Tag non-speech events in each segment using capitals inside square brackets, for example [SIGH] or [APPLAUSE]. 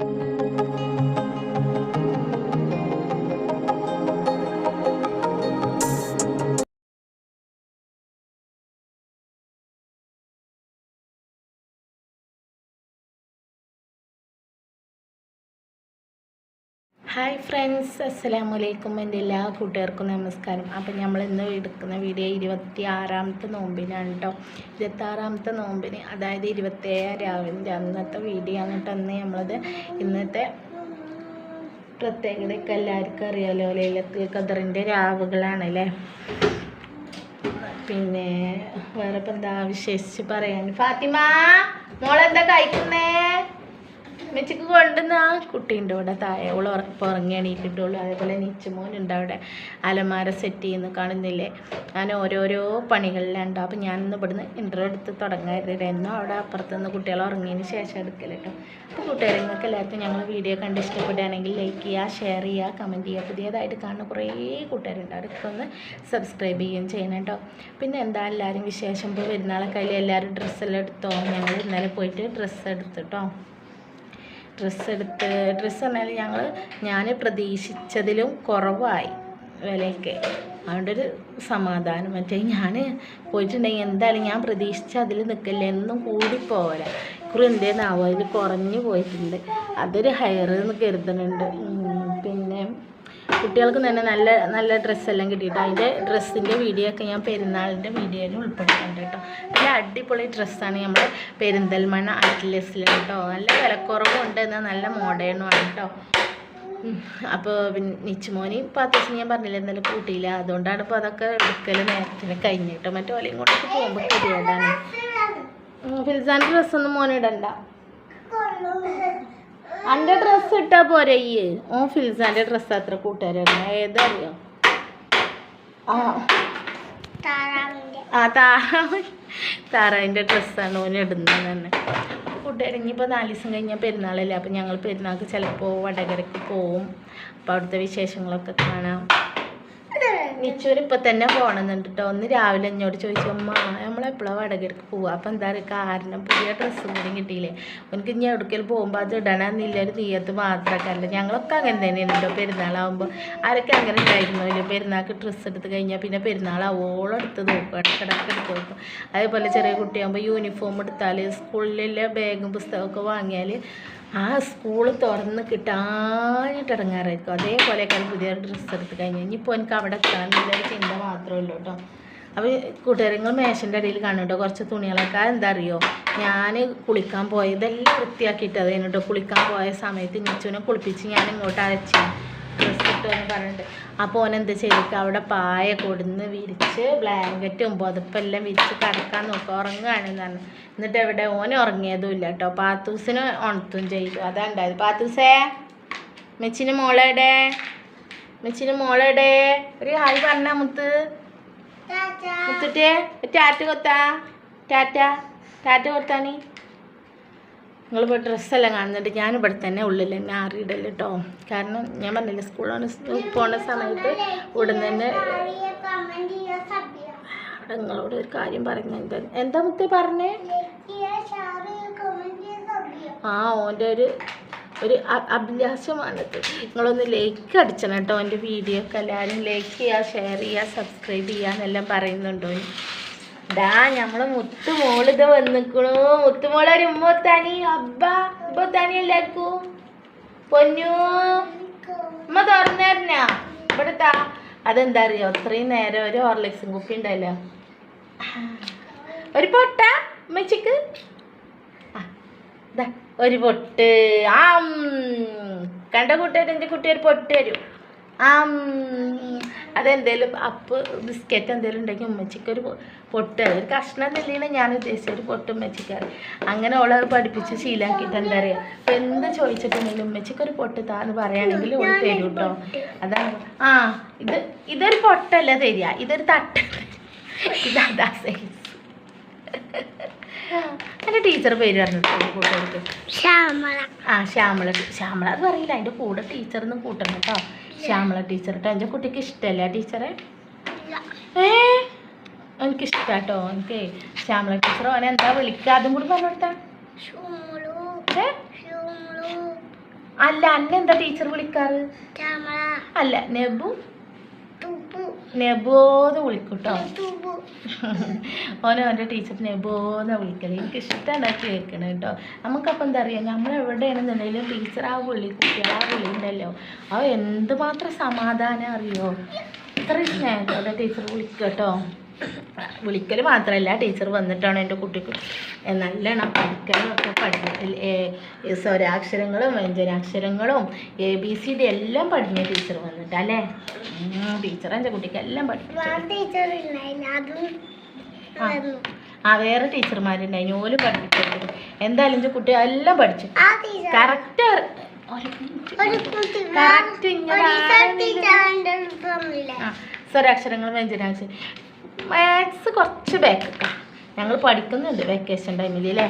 thank you hi friends അസ്സലാമു അലൈക്കും എന്റെ എല്ലാ കൂട്ടുകാർക്കും നമസ്കാരം. അപ്പം നമ്മൾ ഇന്ന് എടുക്കുന്ന വീഡിയോ ഇരുപത്തി ആറാമത്തെ നോമ്പിനാണ് കേട്ടോ ഇരുപത്തി ആറാമത്തെ നോമ്പിന് അതായത് ഇരുപത്തേഴാം രാവിലെ അന്നത്തെ വീഡിയോ ആണ് കേട്ടോ അന്ന് നമ്മളത് ഇന്നത്തെ പ്രത്യേകതയൊക്കെ എല്ലാവർക്കും അറിയാമല്ലോ ലൈലത്തിൽ കദറിന്റെ രാവുകളാണ് അല്ലേ പിന്നെ വേറെ ഇപ്പം എന്താ വിശേഷിച്ച് പറയാൻ? ഫാത്തിമ മോളെന്താ കഴിക്കുന്നേ? മെച്ചിക്ക് കൊണ്ടുവന്ന ആ കുട്ടീന്റെ ഇവിടെ താഴെ അവൾ ഉറപ്പ് ഉറങ്ങി എണീറ്റിട്ടുള്ളൂ അതേപോലെ നിച്ചുമോനുണ്ട് അവിടെ. അലമാര സെറ്റ് ചെയ്യുന്ന കാണുന്നില്ലേ? ഞാൻ ഓരോരോ പണികളിലുണ്ടോ അപ്പോൾ ഞാനിന്ന് ഇവിടുന്ന് ഇന്റർവ്യൂ എടുത്ത് തുടങ്ങാറില്ല എന്നും അവിടെ അപ്പുറത്തുനിന്ന് കുട്ടികൾ ഉറങ്ങിയതിന് ശേഷം എടുക്കൽ കേട്ടോ അപ്പോൾ കൂട്ടുകാരെ നിങ്ങൾക്ക് എല്ലാവർക്കും ഞങ്ങൾ വീഡിയോ കണ്ട് ഇഷ്ടപ്പെടുകയാണെങ്കിൽ ലൈക്ക് ചെയ്യുക ഷെയർ ചെയ്യുക കമന്റ് ചെയ്യുക. പുതിയതായിട്ട് കാണുന്ന കുറേ കൂട്ടുകാരുണ്ട്. അവരൊക്കെ ഒന്ന് സബ്സ്ക്രൈബ് ചെയ്യുകയും ചെയ്യണം കേട്ടോ പിന്നെ എന്താ എല്ലാവരും വിശേഷം? ഇപ്പോൾ വരുന്നാളെ കയ്യിൽ എല്ലാവരും ഡ്രസ്സെല്ലാം എടുത്തോ? ഞങ്ങൾ ഇന്നലെ പോയിട്ട് ഡ്രസ്സ് എടുത്തിട്ടോ ഡ്രസ്സ് എടുത്ത് ഡ്രസ്സ് പറഞ്ഞാൽ ഞങ്ങൾ ഞാൻ പ്രതീക്ഷിച്ചതിലും കുറവായി വിലയൊക്കെ. അതുകൊണ്ട് ഒരു സമാധാനം. മറ്റേ ഞാൻ പോയിട്ടുണ്ടെങ്കിൽ എന്തായാലും ഞാൻ പ്രതീക്ഷിച്ച അതിൽ നിൽക്കില്ല എന്നും കൂടിപ്പോവില്ല ഇക്കുറി എന്തേന്നാവോ അതിൽ കുറഞ്ഞു പോയിട്ടുണ്ട്. അതൊരു ഹയർ എന്ന് കരുതുന്നുണ്ട്. പിന്നെ കുട്ടികൾക്ക് തന്നെ നല്ല നല്ല ഡ്രസ്സെല്ലാം കിട്ടിയിട്ടോ അതിന്റെ ഡ്രസ്സിന്റെ വീഡിയോ ഒക്കെ ഞാൻ പെരുന്നാളിന്റെ വീഡിയോയിൽ ഉൾപ്പെടുത്തുന്നുണ്ട് കേട്ടോ. നല്ല അടിപൊളി ഡ്രസ്സാണ് നമ്മൾ പെരിന്തൽമണ്ണ അറ്റ്ലസിൽ കേട്ടോ. നല്ല വിലക്കുറവുണ്ട് എന്നാൽ നല്ല മോഡേണുമാണ് കേട്ടോ. അപ്പോൾ പിന്നെ നിച്ചുമോനി അത്യാവശ്യം ഞാൻ പറഞ്ഞില്ല എന്തായാലും കൂട്ടിയില്ല അതുകൊണ്ടാണ് ഇപ്പോൾ അതൊക്കെ എടുക്കൽ നേരത്തിന് കഴിഞ്ഞിട്ടോ മറ്റേ ഓലയും കൊണ്ടൊക്കെ പോകുമ്പോൾ ഗതികേടാണ് ഫിൽസാന്റെ ഡ്രസ്സൊന്നും മോനിടണ്ട എന്റെ ഡ്രസ് ഇട്ടാ പോരെ ഈ? ഓ ഫിൽസാന്റെ ഡ്രസ്സ് അത്ര കൂട്ടുകാരാണ് ഏതറിയോ? ആ. ആ താറാവ് താറാവിന്റെ ഡ്രസ്സാണ് ഓന് ഇടുന്നത് തന്നെ. കൂട്ടുകാരങ്ങി ഇപ്പൊ നാല് ദിവസം കഴിഞ്ഞാൽ പെരുന്നാളല്ലേ? അപ്പോൾ ഞങ്ങൾ പെരുന്നാൾക്ക് ചിലപ്പോ വടകരക്ക് പോവും. അപ്പോൾ അവിടുത്തെ വിശേഷങ്ങളൊക്കെ കാണാം. നിച്ചൂര് ഇപ്പൊ തന്നെ പോണെന്നുണ്ട് കേട്ടോ ഒന്ന് രാവിലെ എന്നോട് ചോദിച്ചു അമ്മ നമ്മളെപ്പോഴാണ് വടകരക്ക് പോവുക അപ്പം എന്താ പറയുക കാരണം പുതിയ ഡ്രസ്സ് കൂടി കിട്ടിയില്ലേ? എനിക്ക് ഇനി എവിടേക്കെങ്കിലും പോകുമ്പോൾ അത് ഇടണമെന്നില്ല ഒരു തീയത്ത് മാത്രമല്ല ഞങ്ങളൊക്കെ അങ്ങനെ തന്നെയാണ് കേട്ടോ പെരുന്നാളാകുമ്പോൾ ആരൊക്കെ അങ്ങനെ ഉണ്ടായിരുന്നു ഇല്ല പെരുന്നാൾക്ക് ഡ്രസ്സ് എടുത്ത് കഴിഞ്ഞാൽ പിന്നെ പെരുന്നാളാവോളം എടുത്ത് നോക്കും ഇടക്കിടക്ക് എടുത്ത് നോക്കും. അതേപോലെ ചെറിയ കുട്ടിയാകുമ്പോൾ യൂണിഫോം എടുത്താൽ സ്കൂളിലെ ബാഗും പുസ്തകമൊക്കെ വാങ്ങിയാൽ ആ സ്കൂൾ തുറന്ന് കിട്ടാനായിട്ട് ഇറങ്ങാറായിരിക്കും അതേപോലെ കാലം പുതിയ ഡ്രസ്സ് എടുത്ത് കഴിഞ്ഞാൽ ഇനിയിപ്പോൾ എനിക്ക് അവിടെ എത്താനുള്ളൊരു ചിന്ത മാത്രമേ ഉള്ളൂ കേട്ടോ. അപ്പോൾ കൂട്ടുകാരങ്ങൾ മേശന്റെ അടിയിൽ കാണും കേട്ടോ. കുറച്ച് തുണികളൊക്കെ. എന്താ അറിയോ? ഞാൻ കുളിക്കാൻ പോയി ഇതെല്ലാം വൃത്തിയാക്കിയിട്ട് അത് കേട്ടോ. കുളിക്കാൻ പോയ സമയത്ത് നിച്ചുവിനെ കുളിപ്പിച്ച് ഞാൻ ഇങ്ങോട്ട് അരച്ചു ഡ്രസ്സ് എന്ന് പറഞ്ഞിട്ട്. അപ്പോൾ ഓൻ എന്ത് ചെയ്തിട്ട് അവിടെ പായ കൊടുന്ന് വിരിച്ച് ബ്ലാങ്കറ്റും പുതപ്പെല്ലാം വിരിച്ച് കിടക്കാൻ നോക്കുക. ഉറങ്ങുകയാണെന്ന് പറഞ്ഞു. എന്നിട്ട് എവിടെ ഓൻ ഉറങ്ങിയതും ഇല്ല കേട്ടോ. പാത്തൂസിന് ഉണർത്തും ചെയ്തു. അതാ ഉണ്ടായത്. പാത്തൂസേ മെച്ചിന് മോളെടെ മെച്ചിന് മോളെടെ ഒരു ഹായ് പറഞ്ഞ മുത്ത്. മുത്തുട്ടേ ടാറ്റ കൊത്താ ടാറ്റ ടാറ്റ കൊത്താനി നിങ്ങളിപ്പോൾ ഡ്രസ്സെല്ലാം കാണുന്നുണ്ട്. ഞാനിവിടെ തന്നെ ഉള്ളിൽ തന്നെ ആറിയിടൽ കേട്ടോ കാരണം ഞാൻ പറഞ്ഞില്ല സ്കൂളിൽ പോകുന്ന സമയത്ത് ഉടൻ തന്നെ അവിടെ നിങ്ങളോട് ഒരു കാര്യം പറയുന്നുണ്ട് എന്താ? മുത്തേ പറഞ്ഞേ? ആ ഓന്റെ ഒരു ഒരു അഭിലാഷമാണത് നിങ്ങളൊന്ന് ലൈക്ക് അടിച്ചണം കേട്ടോ എന്റെ വീഡിയോ ഒക്കെ. എല്ലാവരും ലൈക്ക് ചെയ്യുക ഷെയർ ചെയ്യുക സബ്സ്ക്രൈബ് ചെയ്യുക എന്നെല്ലാം പറയുന്നുണ്ടോ? ഡാ നമ്മളെ മുത്തുമോൾ ഇത് വന്നിക്കണു. മുത്തുമോളെ ഒരു ഉമ്മത്താനി അബ്ബ ഉമ്മത്താനി എല്ലാവർക്കും പൊന്നു. ഉമ്മ തുറന്നേരന താ. അതെന്താ അറിയോ? അത്രയും നേരം ഒരു ഹോർലിക്സും കുപ്പി ഉണ്ടല്ലോ ഒരു പൊട്ട ഉമ്മച്ചിക്ക്? ദാ, ഒരു പൊട്ട്. ആ. കണ്ട കൂട്ടുകാർ എന്റെ കുട്ടി ഒരു പൊട്ട് തരും ആ. അതെന്തേലും അപ്പ് ബിസ്ക്കറ്റ് എന്തേലും ഉണ്ടെങ്കിൽ ഉമ്മച്ചിക്ക് ഒരു പൊട്ട്. ഒരു കഷ്ണം നെല്ലിയാണ് ഞാൻ ഉദ്ദേശിച്ചത് ഒരു പൊട്ട് ഉമ്മച്ചിക്കാറ് അങ്ങനെ ഓളെ പഠിപ്പിച്ച് ശീലാക്കിയിട്ട് എന്താ പറയുക അപ്പം എന്ത് ചോദിച്ചിട്ടുണ്ടെങ്കിലും ഉമ്മച്ചിക്ക് ഒരു പൊട്ട് താന്ന് പറയുകയാണെങ്കിൽ ഓൾ തരും കേട്ടോ അതാണ്. ആ ഇത് ഇതൊരു പൊട്ടല്ല തരിക. ഇതൊരു തട്ട്. ഇതാ സൈസ് എന്റെ ടീച്ചർ പേര് പറഞ്ഞിട്ടുണ്ട് കൂട്ടുകാർക്ക് ആ ശ്യാമള. ശ്യാമള അത് പറയില്ല. അതിന്റെ കൂടെ ടീച്ചറൊന്നും കൂട്ടണം കേട്ടോ ശ്യാമള ടീച്ചർ കേട്ടോ എന്റെ കുട്ടിക്ക് ഇഷ്ടമല്ല ടീച്ചറെ ഏ? എനിക്ക് ഇഷ്ടാട്ടോ എനിക്ക് ശ്യാമള ടീച്ചർ ഓനെ എന്താ വിളിക്കുക അതും കൂടി പറഞ്ഞു കൊടുത്താ അല്ല അന്നെ എന്താ ടീച്ചർ വിളിക്കാറ്? അല്ല നെബു. നെബോന്ന് വിളിക്കൂട്ടോ. കേട്ടോ [LAUGHS] ഓനെ ഓന്റെ ടീച്ചർ നെബോന്ന് വിളിക്കൽ. എനിക്ക് ഇഷ്ടമാണ് കേൾക്കണത് കേട്ടോ. നമുക്കപ്പോൾ എന്താ അറിയാം? നമ്മൾ എവിടെയാണെന്നുണ്ടെങ്കിലും ടീച്ചർ ആ വിളി കുട്ടികൾ ആ വിളി ഉണ്ടല്ലോ. അവ എന്തുമാത്രം സമാധാനം അറിയോ? ഇത്രയും സ്നേഹത്തോടെ ടീച്ചർ വിളിക്കുക കേട്ടോ. വിളിക്കൽ മാത്രമല്ല ടീച്ചർ വന്നിട്ടാണ് എന്റെ കുട്ടിക്ക് നല്ലോണം പഠിക്കാനൊക്കെ ഒക്കെ പഠിക്കും സ്വരാക്ഷരങ്ങളും വ്യഞ്ജനാക്ഷരങ്ങളും എ ബി സി ഡി എല്ലാം പഠിഞ്ഞ ടീച്ചർ വന്നിട്ട് അല്ലേ? ടീച്ചർ എന്റെ കുട്ടിക്ക് എല്ലാം പഠിച്ചു ആ വേറെ ടീച്ചർമാരുണ്ടായിരുന്നു ഓൽ പഠിപ്പിച്ചു എന്തായാലും എന്റെ കുട്ടി എല്ലാം പഠിച്ചു. കറക്റ്റ് സ്വരാക്ഷരങ്ങളും വ്യഞ്ജനാക്ഷരം മാത്സ് കുറച്ച് ബാക്ക് ഞങ്ങൾ പഠിക്കുന്നുണ്ട് വെക്കേഷൻ ടൈമിൽ അല്ലേ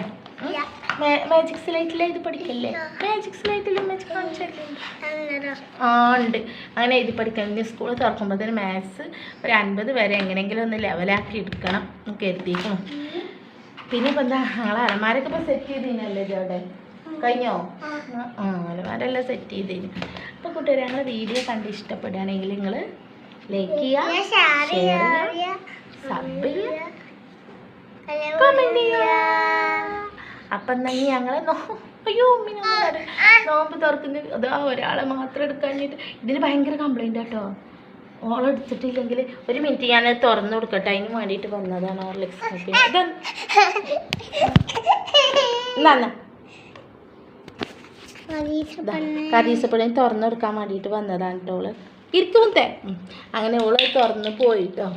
മാജിക് സ്ലൈറ്റിൽ ഇത് പഠിക്കല്ലേ മാജിക് സ്ലൈറ്റിൽ മാജിക് ആ ഉണ്ട്. അങ്ങനെ എഴുതി പഠിക്കണം. ഇനി സ്കൂൾ തുറക്കുമ്പോഴത്തേന് മാത്സ് ഒരു അൻപത് വരെ എങ്ങനെയെങ്കിലും ഒന്ന് ലെവലാക്കി എടുക്കണം എന്നൊക്കെ എത്തിക്കണം പിന്നെ ഇപ്പം എന്താ? ഞങ്ങൾ അലമാരൊക്കെ ഇപ്പം സെറ്റ് ചെയ്തിനല്ലേ ഇത് അവിടെ. കഴിഞ്ഞോ? ആ. അലമാരെല്ലാം സെറ്റ് ചെയ്തിന്. അപ്പോൾ കൂട്ടുകാരെ ഞങ്ങളെ വീഡിയോ കണ്ട് ഇഷ്ടപ്പെടുകയാണെങ്കിൽ നിങ്ങൾ ലൈക്ക് ചെയ്യുക. സബ് അപ്പം എന്നാൽ ഞങ്ങളെ നോ അയ്യോ. നോമ്പ് തുറക്കുന്ന അതാ ഒരാളെ മാത്രം എടുക്കാഞ്ഞിട്ട് ഇതിന് ഭയങ്കര കംപ്ലൈന്റ് കേട്ടോ ഓളെടുത്തിട്ടില്ലെങ്കിൽ ഒരു മിനിറ്റ് ഞാൻ തുറന്നു കൊടുക്കട്ടെ. അതിന് വേണ്ടിയിട്ട് വന്നതാണ് ഓർലിക്സ് എന്നാ എന്നാ. കരീസപ്പഴം തുറന്നു കൊടുക്കാൻ വേണ്ടിയിട്ട് വന്നതാണ് കേട്ടോ ഓൾ. ഇരിക്കൂത്തേ അങ്ങനെ ഓൾ തുറന്ന് പോയിട്ടോ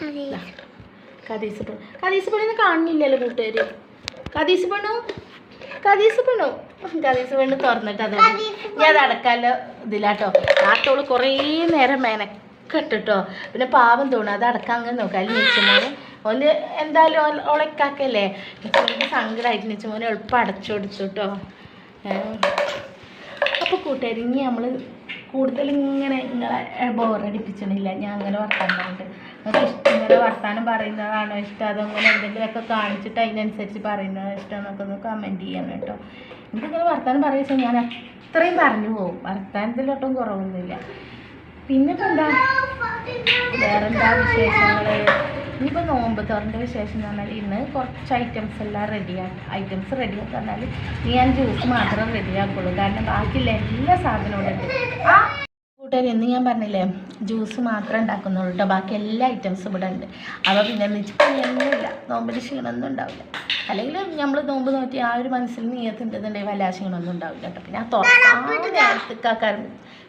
കദീസ് പെണ്ണു കദീസ് പെണ്ണിനെ കാണുന്നില്ലല്ലോ കൂട്ടുകാര്. കദീസ് പെണ്ണു കദീസ് പെണ്ണു കദീസ് പെണ്ണ് തുറന്നിട്ട് അത് ഞാൻ അത് അടക്കാല്ലോ ഇതിലാട്ടോ. നാട്ടോൾ കുറേ നേരം മെനക്കെട്ടിട്ടോ പിന്നെ പാവം തോന്നും അത് അടക്കാൻ അങ്ങനെ നോക്കാം. അതിൽ നിച്ചമോന്. ഓന് എന്തായാലും ഓളെക്കാക്കല്ലേ നിച്ചമോന് സങ്കടമായിട്ട് നിച്ചമോനെ എളുപ്പം അടച്ചു കൊടുത്തു കേട്ടോ അപ്പോൾ കൂട്ടുകാരി ഇനി നമ്മൾ കൂടുതൽ ഇങ്ങനെ നിങ്ങളെ ബോറടിപ്പിച്ചണില്ല. ഞാൻ അങ്ങനെ പറഞ്ഞിട്ട്. നിങ്ങൾക്ക് ഇങ്ങനെ വർത്താനം പറയുന്നതാണോ ഇഷ്ടം? അതങ്ങനെ എന്തെങ്കിലുമൊക്കെ കാണിച്ചിട്ട് അതിനനുസരിച്ച് പറയുന്നതാണോ ഇഷ്ടം എന്നൊക്കെ ഒന്ന് കമന്റ് ചെയ്യണം കേട്ടോ. എനിക്കിങ്ങനെ വർത്താനം പറയുക ഞാൻ അത്രയും പറഞ്ഞു പോകും. വർത്താനത്തിലൊട്ടും കുറവൊന്നുമില്ല. പിന്നെ ഇപ്പം എന്താ? വേറെന്താ വിശേഷങ്ങൾ ഇനിയിപ്പോൾ നോമ്പ് തുറന്റെ വിശേഷം എന്ന് പറഞ്ഞാൽ ഇന്ന് കുറച്ച് ഐറ്റംസ് എല്ലാം റെഡിയാക്കും ഐറ്റംസ് റെഡിയാക്കി പറഞ്ഞാൽ ഞാൻ ജ്യൂസ് മാത്രം റെഡിയാക്കുള്ളൂ കാരണം ബാക്കിയുള്ള എല്ലാ സാധനവും ഉണ്ട് കൂട്ടുകാരി എന്ന് ഞാൻ പറഞ്ഞില്ലേ ജ്യൂസ് മാത്രമേ ഉണ്ടാക്കുന്നുള്ളൂ കേട്ടോ ബാക്കി എല്ലാ ഐറ്റംസും ഇവിടെ ഉണ്ട് അപ്പോൾ പിന്നെ മിച്ചൊന്നുമില്ല നോമ്പിന് ക്ഷീണമൊന്നും ഉണ്ടാവില്ല. അല്ലെങ്കിൽ നമ്മൾ നോമ്പ് നോറ്റി ആ ഒരു മനസ്സിൽ നീയത്തുണ്ടെന്നുണ്ടെങ്കിൽ വല്ല ക്ഷീണമൊന്നും ഉണ്ടാവില്ല കേട്ടോ പിന്നെ ആ തുറക്കാൻ നേരത്തേക്കാക്കാരും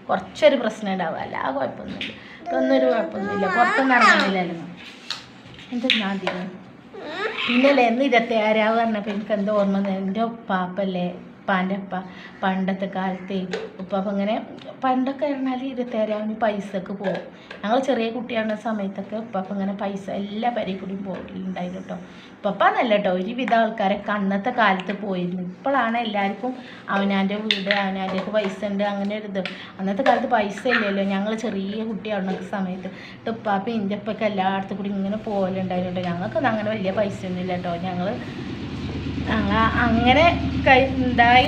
കുറച്ചൊരു പ്രശ്നം ഉണ്ടാവുക. അല്ല ആ കുഴപ്പമൊന്നുമില്ല. ഇതൊന്നൊരു കുഴപ്പമൊന്നുമില്ല. പുറത്തൊന്നും ഇറങ്ങുന്നില്ലല്ലോ. എന്തെന്നാ അധികം പിന്നല്ലേ എന്ന് ഇരുപത്തിയാറാവ് പറഞ്ഞപ്പോൾ എനിക്ക് എന്തോ ഓർമ്മ എന്റെ ഉപ്പാപ്പല്ലേ ഉപ്പാന്റെ ഉപ്പ പണ്ടത്തെ കാലത്ത് ഉപ്പപ്പ അങ്ങനെ പണ്ടൊക്കെ പറഞ്ഞാൽ ഇരുപത്തിയാറാവിന് പൈസക്ക് പോകും. ഞങ്ങൾ ചെറിയ കുട്ടിയാണ സമയത്തൊക്കെ ഉപ്പപ്പ അങ്ങനെ പൈസ എല്ലാ പേരെയും കൂടിയും പോയിട്ടുണ്ടായിരുന്നു കേട്ടോ ഉപ്പപ്പാന്നല്ല കേട്ടോ ഒരുവിധ ആൾക്കാരെ അന്നത്തെ കാലത്ത് പോയിരുന്നു. ഇപ്പോഴാണ് എല്ലാവർക്കും അവനാന്റെ വീട് അവനാന്റെയൊക്കെ പൈസ ഉണ്ട് അങ്ങനെ ഒരു ഇത്. അന്നത്തെ കാലത്ത് പൈസ ഇല്ലല്ലോ. ഞങ്ങൾ ചെറിയ കുട്ടിയാവുന്ന സമയത്ത് ഉപ്പാപ്പ എന്റെ ഉപ്പൊക്കെ എല്ലായിടത്തും കൂടി ഇങ്ങനെ പോകലുണ്ടായിരുന്നു കേട്ടോ ഞങ്ങൾക്കൊന്നും അങ്ങനെ വലിയ പൈസ ഒന്നും ഇല്ല കേട്ടോ ഞങ്ങൾ അങ്ങനെ കൈ ഉണ്ടായി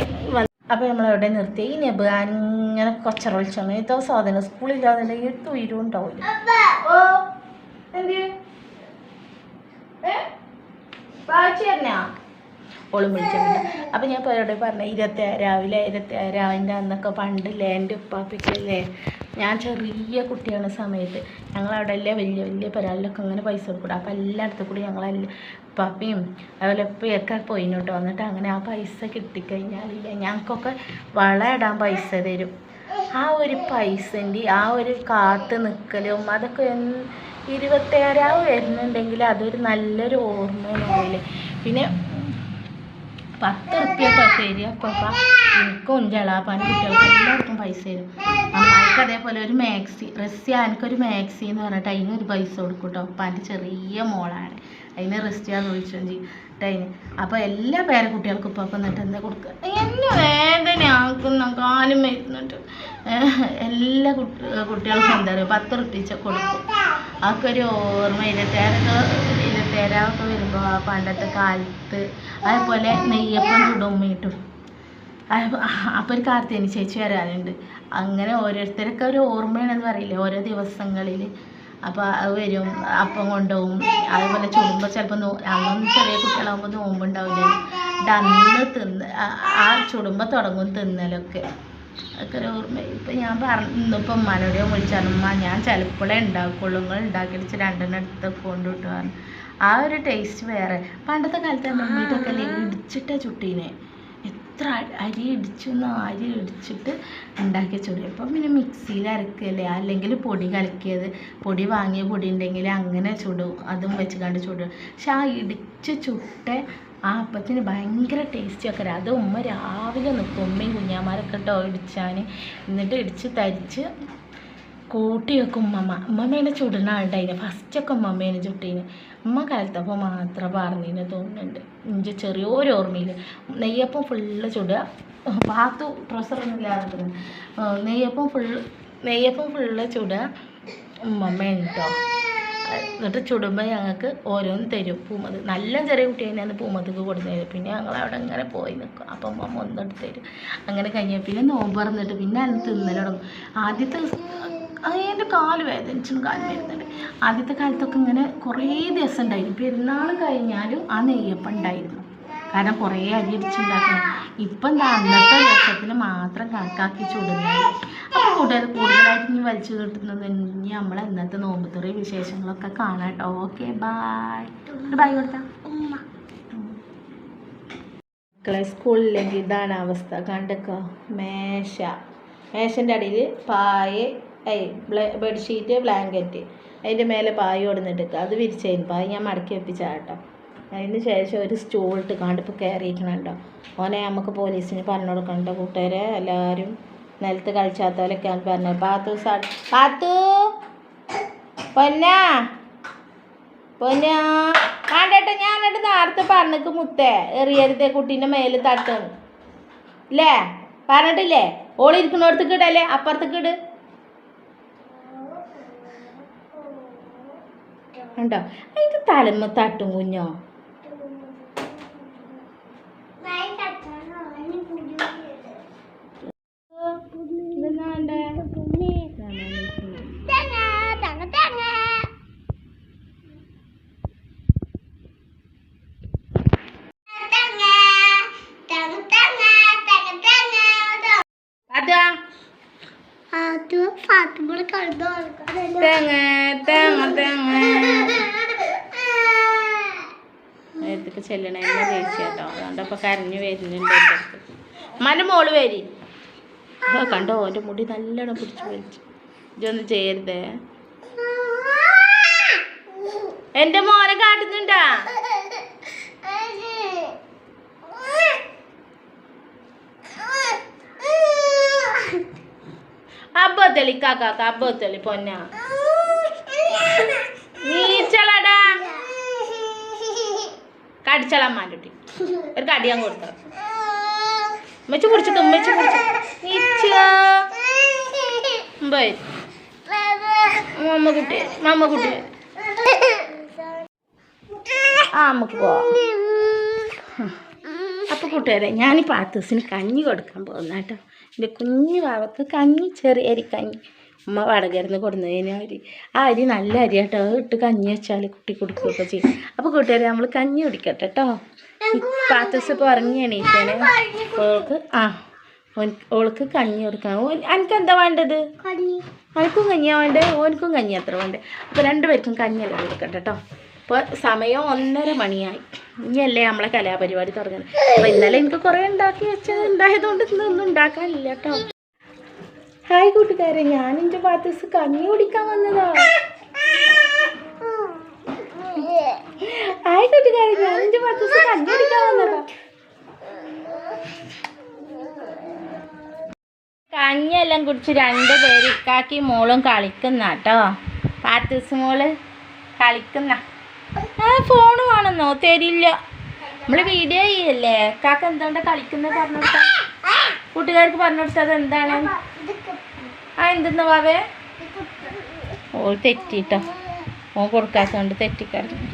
അപ്പോൾ നമ്മളവിടെ നിർത്തി. ഈ നെബ് അങ്ങനെ കൊച്ചറ വിളിച്ചോണ്ട് ഇത്തോ സാധനം സ്കൂളില്ലാന്നുണ്ടെങ്കിൽ ഉയരും ഉണ്ടാവില്ല ഓ എന്ത് ഏ? വായിച്ചു ഓളും വിളിച്ചിട്ടുണ്ട്. അപ്പം ഞാൻ ഇപ്പോൾ പറഞ്ഞു ഇരുപത്തി രാവിലെ ഇരുപത്തി രാവിന്റെ അന്നൊക്കെ പണ്ടില്ലേ എന്റെ ഉപ്പാപ്പിക്കല്ലേ? ഞാൻ ചെറിയ കുട്ടിയാണ് സമയത്ത്. ഞങ്ങളവിടെ എല്ലാം വലിയ വലിയ പരാളിലൊക്കെ അങ്ങനെ പൈസ കൊടുക്കും. അപ്പം എല്ലായിടത്തും കൂടി ഞങ്ങളെല്ലാം ഉപ്പാപ്പയും അതുപോലെ ഉപ്പയൊക്കെ പോയിന് കേട്ടോ എന്നിട്ട് അങ്ങനെ ആ പൈസ കിട്ടിക്കഴിഞ്ഞാലില്ല ഞങ്ങൾക്കൊക്കെ വള ഇടാൻ പൈസ തരും. ആ ഒരു പൈസന്റെ ആ ഒരു കാത്ത് നിൽക്കലും അതൊക്കെ ഇരുപത്തേഴാവ് വരുന്നുണ്ടെങ്കിൽ അതൊരു നല്ലൊരു ഓർമ്മയാണ് പിന്നെ പത്ത് ഉറുപ്പ്യ കേട്ടോ തരിക പപ്പ എനിക്കും ജളാപ്പാനും കുട്ടികൾക്ക് എല്ലാവർക്കും പൈസ തരും. അമ്മായിക്ക് അതേപോലെ ഒരു മാക്സി റസ്യ എനിക്കൊരു മാക്സി എന്ന് പറഞ്ഞിട്ട് അതിന് ഒരു പൈസ കൊടുക്കും കേട്ടോ ഉപ്പാന്റെ ചെറിയ മോളാണ്. അതിനെ റസ്റ്റിയാന്ന് വിളിച്ചു ചെയ്യും. അതിന് അപ്പോൾ എല്ലാ പേരെ കുട്ടികൾക്കും ഇപ്പം എന്നിട്ട് എന്താ കൊടുക്കുക എന്നെ വേദന ആക്കുന്ന കാലും വരുന്നുണ്ട് എല്ലാ കുട്ടി കുട്ടികൾക്കും എന്താ പറയുക പത്ത് ഉറുപ്പിച്ച കൊടുക്കും. ആക്കൊരു ഓർമ്മയില്ല? ഓർമ്മ ഇരുപത്തേഴൊക്കെ വരുമ്പോൾ ആ പണ്ടത്തെ കാലത്ത് അതേപോലെ നെയ്യപ്പം ചുടും ഉമ്മയിട്ടും അപ്പോൾ ഒരു കാർത്തിയനി ചേച്ചി വരാനുണ്ട്. അങ്ങനെ ഓരോരുത്തരൊക്കെ ഒരു ഓർമ്മയാണെന്ന് പറയില്ലേ ഓരോ ദിവസങ്ങളിൽ അപ്പോൾ അത് വരും അപ്പം കൊണ്ടുപോകും. അതുപോലെ ചുടുമ്പോൾ ചിലപ്പോൾ നോ അന്നും ചെറിയ കുട്ടികളാകുമ്പോൾ നോമ്പുണ്ടാവില്ല? അന്ന് തിന്ന് ആ- ചുടുമ്പോൾ തുടങ്ങും തിന്നലൊക്കെ. അതൊക്കെ ഒരു ഓർമ്മ ഇപ്പം ഞാൻ പറഞ്ഞു ഇന്നിപ്പോൾ ഉമ്മാനോടെയോ വിളിച്ചാലും ഉമ്മ ഞാൻ ചിലപ്പോഴേ ഉണ്ടാക്കുള്ളൂ. നിങ്ങൾ ഉണ്ടാക്കിയിട്ട് രണ്ടെണ്ണം എടുത്ത് കൊണ്ടുവിട്ടു പറഞ്ഞു. ആ ഒരു ടേസ്റ്റ് വേറെ. പണ്ടത്തെ കാലത്ത് മമ്മീട്ടൊക്കെ അല്ലേ ഇടിച്ചിട്ട ചുട്ടീനെ. എത്ര അരി ഇടിച്ചെന്നോ അരി ഇടിച്ചിട്ട് ഉണ്ടാക്കിയ ചുടി. അപ്പം പിന്നെ മിക്സിയിൽ അരക്കല്ലേ? അല്ലെങ്കിൽ പൊടി കലക്കിയത്. പൊടി വാങ്ങിയ പൊടി ഉണ്ടെങ്കിൽ അങ്ങനെ ചുടും. അതും വെച്ച് കണ്ട് ചുടും. പക്ഷെ ആ ഇടിച്ച് ചുട്ട ആ അപ്പത്തിന് ഭയങ്കര ടേസ്റ്റ് ഒക്കെ അത് ഉമ്മ രാവിലെ നിൽക്കും ഉമ്മയും കുഞ്ഞാമാരൊക്കെ ഇട്ടോ ഇടിച്ചാൻ എന്നിട്ട് ഇടിച്ച് തരിച്ച് കൂട്ടി വെക്കും ഉമ്മമ്മ. ഉമ്മമ്മേനെ ചുടുന്ന ആളുണ്ടായിന്. ഫസ്റ്റൊക്കെ ഉമ്മമ്മേനെ ചുട്ടീന്. ഉമ്മ കാലത്തപ്പോൾ മാത്രം പറഞ്ഞതിന് തോന്നുന്നുണ്ട്. ചെറിയ ചെറിയൊരു ഓർമ്മയിൽ നെയ്യപ്പം ഫുള്ള് ചുടുക. പാത്തു പ്രൊസറൊന്നും ഇല്ലാതെ നെയ്യപ്പം ഫുള്ള് നെയ്യപ്പം ഫുള്ള് ചുടുക. ഉമ്മമ്മയാണ് കേട്ടോ എന്നിട്ട് ചുടുമ്പോൾ ഞങ്ങൾക്ക് ഓരോന്ന് തരും പൂമത്. നല്ല ചെറിയ കുട്ടി തന്നെയാണ് കൊടുത്തു തരും പിന്നെ ഞങ്ങൾ അവിടെ ഇങ്ങനെ പോയി നിൽക്കും. അപ്പം അമ്മ ഒന്നെടുത്ത് തരും. അങ്ങനെ കഴിഞ്ഞ പിന്നെ നോമ്പ് പറഞ്ഞിട്ട് പിന്നെ അന്ന് തിന്നലോടും ആദ്യത്തെ അതിന്റെ കാൽ വേദനിച്ചും കാൽ വരുന്നുണ്ട് ആദ്യത്തെ കാലത്തൊക്കെ ഇങ്ങനെ കുറേ ദിവസം ഉണ്ടായിരുന്നു. പെരുന്നാൾ കഴിഞ്ഞാലും ആ നെയ്യപ്പം ഉണ്ടായിരുന്നു. കാരണം കുറേ അരി അടിച്ചുണ്ടാക്കണം. ഇപ്പം എന്താ അന്നത്തെ ദിവസത്തിന് മാത്രം കണക്കാക്കി ചുടുന്നത്. അപ്പോൾ കൂടുതൽ കൂടുതലായിട്ട് ഇനി വലിച്ചു കിട്ടുന്നത് ഇനി നമ്മൾ ഇന്നത്തെ നോമ്പുതുറി വിശേഷങ്ങളൊക്കെ കാണാം കേട്ടോ. ഓക്കെ ബായ് ബായ് കൊടുത്താം? മക്കളെ സ്കൂളില്ലെങ്കിൽ ഇതാണ് അവസ്ഥ. കണ്ടക്കോ? മേശ. മേശന്റെ അടിയിൽ പായ ഏയ് ബെഡ്ഷീറ്റ് ബ്ലാങ്കറ്റ് അതിന്റെ മേലെ പായ കൊടുത്തിട്ട് അത് വിരിച്ചതിന് പായ ഞാൻ മടക്കി വെപ്പിച്ചാട്ടോ. അതിന് ശേഷം ഒരു സ്റ്റൂൾ ഇട്ട് കാണ്ടിപ്പോൾ കയറിയിരിക്കണുണ്ടോ ഓനെ നമുക്ക് പോലീസിന് പറഞ്ഞു കൊടുക്കണ്ട കൂട്ടുകാരെ? എല്ലാവരും നിലത്ത് കളിച്ചാത്തവരൊക്കെയാണ് പറഞ്ഞത് പാത്തു സാ പാത്തു! പൊന്നാ! പൊന്നാ! ഞാൻ എന്നിട്ട് നേരത്തെ പറഞ്ഞിക്ക് മുത്തേ. എറിയരുതേ കുട്ടീന്റെ മേൽ തട്ടും. ഇല്ലേ? പറഞ്ഞിട്ടില്ലേ? ഓളിരിക്കുന്നിടത്തേക്ക് ഇടല്ലേ? അപ്പുറത്തേക്ക് ഇട്. ഉണ്ടോ? അതിന്റെ തലമ്മ തട്ടും കുഞ്ഞോ? ചെല്ലണ എന്നെ കേട്ടോ കരഞ്ഞു വരുന്നുണ്ട് എന്റെ അടുത്ത്. മല മോൾ വരി. കണ്ടോ? എന്റെ മുടി നല്ലോണം പിടിച്ചു വലിച്ചു ഇതൊന്നും ചെയ്യരുതേ. എന്റെ മോനെ കാട്ടുന്നുണ്ടാ? അബ്ബത്തളി കാക്കാക്ക അബ്ബത്തളി പൊന്ന. നീച്ചളടാ. കടിച്ചളമ്മാന്റെ കുട്ടി ഒരു കടിയാൻ കൊടുത്ത. ഉമ്മച്ച് കുടിച്ചിട്ട് ഉമ്മച്ച് കുടിച്ചു നീച്ചോ. മമ്മ കുട്ടി മമ്മ കുട്ടി. ആ നമുക്ക് പോവാം. കൂട്ടുകാരെ ഞാൻ ഈ പാത്തൂസിന് കഞ്ഞി കൊടുക്കാൻ പോകുന്ന കേട്ടോ. എന്റെ കുഞ്ഞു പാവക്ക് കഞ്ഞി ചെറിയ അരി കഞ്ഞി. ഉമ്മ വടകരുന്ന് കൊടുന്നതിന് അരി. ആ അരി നല്ല അരി കേട്ടോ. ഇട്ട് കഞ്ഞി വെച്ചാൽ കുട്ടി കൊടുക്കുകയൊക്കെ ചെയ്യും. അപ്പോൾ കൂട്ടുകാരെ നമ്മൾ കഞ്ഞി കുടിക്കട്ടെ കേട്ടോ. പാത്തൂസ് ഇപ്പോൾ ഇറങ്ങി എണീറ്റാണ്. ഓൾക്ക് ആ ഓൾക്ക് കഞ്ഞി കൊടുക്കാം എനിക്ക് എന്താ വേണ്ടത്? അനക്കും കഞ്ഞിയാ വേണ്ടത് ഓനക്കും കഞ്ഞി അത്ര വേണ്ടത് അപ്പോൾ രണ്ടുപേർക്കും കഞ്ഞിയല്ല കൊടുക്കട്ടെ കേട്ടോ. ഇപ്പോൾ സമയം ഒന്നര മണിയായി. ഇനിയല്ലേ നമ്മളെ കലാപരിപാടി തുടങ്ങുന്നത് അപ്പോൾ ഇന്നലെ എനിക്ക് കുറേ ഉണ്ടാക്കി വെച്ചത് ഉണ്ടായതുകൊണ്ട് ഇന്നൊന്നും ഉണ്ടാക്കാനില്ല കേട്ടോ ഹായ് കൂട്ടുകാരെ ഞാൻ എന്റെ പാത്തസ് കഞ്ഞി കുടിക്കാൻ വന്നതാ. ഹായ് കൂട്ടുകാരെ ഞാൻ എന്റെ പാത്തസ് കഞ്ഞി കുടിക്കാൻ വന്നതാ. കഞ്ഞെല്ലാം കുടിച്ച് രണ്ട് പേര് ഇക്കാക്കി മോളും കളിക്കുന്ന കേട്ടോ പാത്തിസ് മോൾ കളിക്കുന്ന. ആ ഫോൺ വേണമെന്നോ തരില്ല. നമ്മൾ വീഡിയോ ചെയ്യല്ലേ? കാക്ക എന്താണ്ട് കളിക്കുന്നത് പറഞ്ഞു കൂട്ടുകാർക്ക് പറഞ്ഞു കൊടുത്തത് എന്താണ്? ആ എന്തെന്ന് വാവേ? ഓ തെറ്റിട്ടോ. ഓ കൊടുക്കാത്തോണ്ട് തെറ്റിക്കറിഞ്ഞു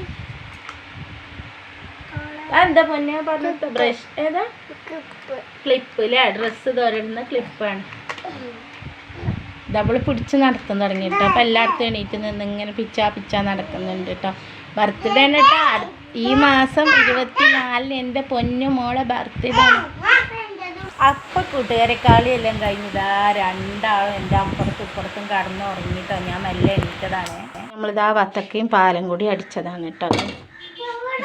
എന്താ പൊന്നെ പറഞ്ഞ ബ്രഷ് ഏതാ? ക്ലിപ്പ് അല്ലേ ഡ്രസ്സ് തോരിടുന്ന ക്ലിപ്പാണ് ഡബിൾ പിടിച്ച് നടത്താൻ തുടങ്ങി കേട്ടോ അപ്പം എല്ലായിടത്തും എണീറ്റ് നിന്ന് ഇങ്ങനെ പിച്ചാ പിച്ചാ നടക്കുന്നുണ്ട് കേട്ടോ ബർത്ത്ഡേ ആണ് കേട്ടോ ഈ മാസം ഇരുപത്തിനാലിന് എന്റെ പൊന്നു മോളെ ബർത്ത്ഡേ ആണ്. അപ്പം കൂട്ടുകാരെ കളിയെല്ലാം കഴിഞ്ഞിതാ രണ്ടാളും എന്റെ അപ്പുറത്തും ഇപ്പുറത്തും കടന്ന് ഉറങ്ങിട്ടോ ഞാൻ മെല്ലെ എണീറ്റതാണ്. നമ്മളിതാ വത്തക്കയും പാലും കൂടി അടിച്ചതാണ് കേട്ടോ.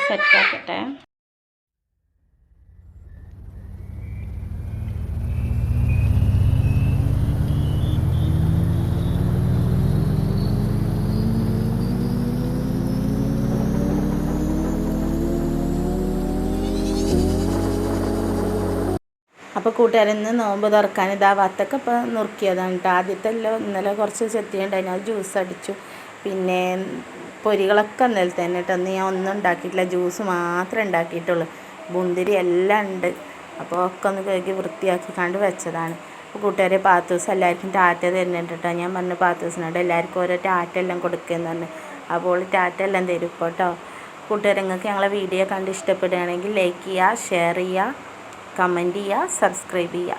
സെറ്റാക്കട്ടെ അപ്പോൾ കൂട്ടുകാരൻ ഇന്ന് നോമ്പ് തുറക്കാൻ ഇതാ വത്തൊക്കെ ഇപ്പോൾ നുറുക്കിയതാണ് കേട്ടോ ആദ്യത്തെ എല്ലാം ഇന്നലെ കുറച്ച് ചെത്തിയുണ്ടായിരുന്നു അത് ജ്യൂസ് അടിച്ചു. പിന്നെ പൊരികളൊക്കെ ഇന്നലെ തന്നെ കേട്ടോ ഇന്ന് ഞാൻ ഒന്നും ഉണ്ടാക്കിയിട്ടില്ല. ജ്യൂസ് മാത്രമേ ഉണ്ടാക്കിയിട്ടുള്ളൂ. മുന്തിരി എല്ലാം ഉണ്ട്. അപ്പോൾ ഒക്കെ ഒന്ന് കഴുകി വൃത്തിയാക്കി കണ്ട് വെച്ചതാണ്. അപ്പോൾ കൂട്ടുകാരെ പാത്തൂസ് എല്ലാവർക്കും ടാറ്റ തരുന്നുണ്ട് ഞാൻ പറഞ്ഞു പാത്തൂസിനോട് എല്ലാവർക്കും ഓരോ ടാറ്റ എല്ലാം കൊടുക്കുകയെന്ന് പറഞ്ഞു. അപ്പോൾ ടാറ്റ എല്ലാം തരും കേട്ടോ കൂട്ടുകാരെ നിങ്ങൾക്ക് ഞങ്ങളെ വീഡിയോ കണ്ട് ഇഷ്ടപ്പെടുകയാണെങ്കിൽ ലൈക്ക് ചെയ്യുക ഷെയർ ചെയ്യുക കമന്റ് ചെയ്യുക സബ്സ്ക്രൈബ് ചെയ്യുക.